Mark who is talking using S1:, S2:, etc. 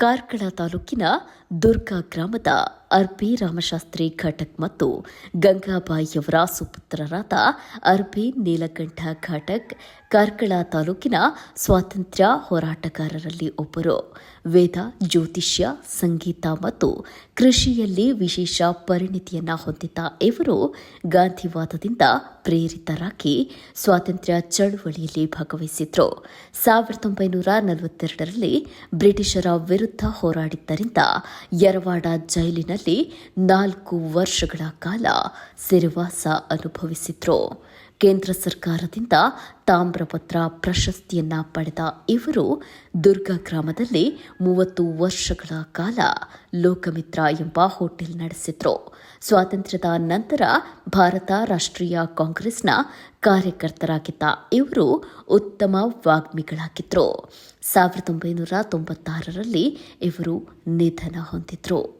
S1: ಕಾರ್ಕಳ ತಾಲೂಕಿನ ದುರ್ಗಾ ಗ್ರಾಮದ ಅರ್ಬಿ ರಾಮಶಾಸ್ತ್ರಿ ಘಟಕ್ ಮತ್ತು ಗಂಗಾಬಾಯಿಯವರ ಸುಪುತ್ರರಾದ ಅರ್ಪಿ ನೀಲಕಂಠ ಘಟಕ್, ಕಾರ್ಕಳ ತಾಲೂಕಿನ ಸ್ವಾತಂತ್ರ್ಯ ಹೋರಾಟಗಾರರಲ್ಲಿ ಒಬ್ಬರು. ವೇದ, ಜ್ಯೋತಿಷ್ಯ, ಸಂಗೀತ ಮತ್ತು ಕೃಷಿಯಲ್ಲಿ ವಿಶೇಷ ಪರಿಣಿತಿಯನ್ನು ಹೊಂದಿದ್ದ ಇವರು ಗಾಂಧಿವಾದದಿಂದ ಪ್ರೇರಿತರಾಗಿ ಸ್ವಾತಂತ್ರ್ಯ ಚಳುವಳಿಯಲ್ಲಿ ಭಾಗವಹಿಸಿದ್ರು. ಸಾವಿರದ ಒಂಬೈನೂರ ನಲವತ್ತೆರಡರಲ್ಲಿ ಬ್ರಿಟಿಷರ ವಿರುದ್ಧ ಹೋರಾಡಿದ್ದರಿಂದ ಯರವಾಡ ಜೈಲಿನಲ್ಲಿ ನಾಲ್ಕು ವರ್ಷಗಳ ಕಾಲ ಸಿರಿವಾಸ ಅನುಭವಿಸಿದ್ರು. ಕೇಂದ್ರ ಸರ್ಕಾರದಿಂದ ತಾಮ್ರಪತ್ರ ಪ್ರಶಸ್ತಿಯನ್ನ ಪಡೆದ ಇವರು ದುರ್ಗ ಗ್ರಾಮದಲ್ಲಿ ಮೂವತ್ತು ವರ್ಷಗಳ ಕಾಲ ಲೋಕಮಿತ್ರ ಎಂಬ ಹೋಟೆಲ್ ನಡೆಸಿದ್ರು. ಸ್ವಾತಂತ್ರ್ಯದ ನಂತರ ಭಾರತ ರಾಷ್ಟ್ರೀಯ ಕಾಂಗ್ರೆಸ್ನ ಕಾರ್ಯಕರ್ತರಾಗಿದ್ದ ಇವರು ಉತ್ತಮ ವಾಗ್ಮಿಗಳಾಗಿದ್ದರು ಸಾವಿರದ ಒಂಬೈನೂರ ತೊಂಬತ್ತಾರರಲ್ಲಿ ಇವರು ನಿಧನ ಹೊಂದಿದ್ರು.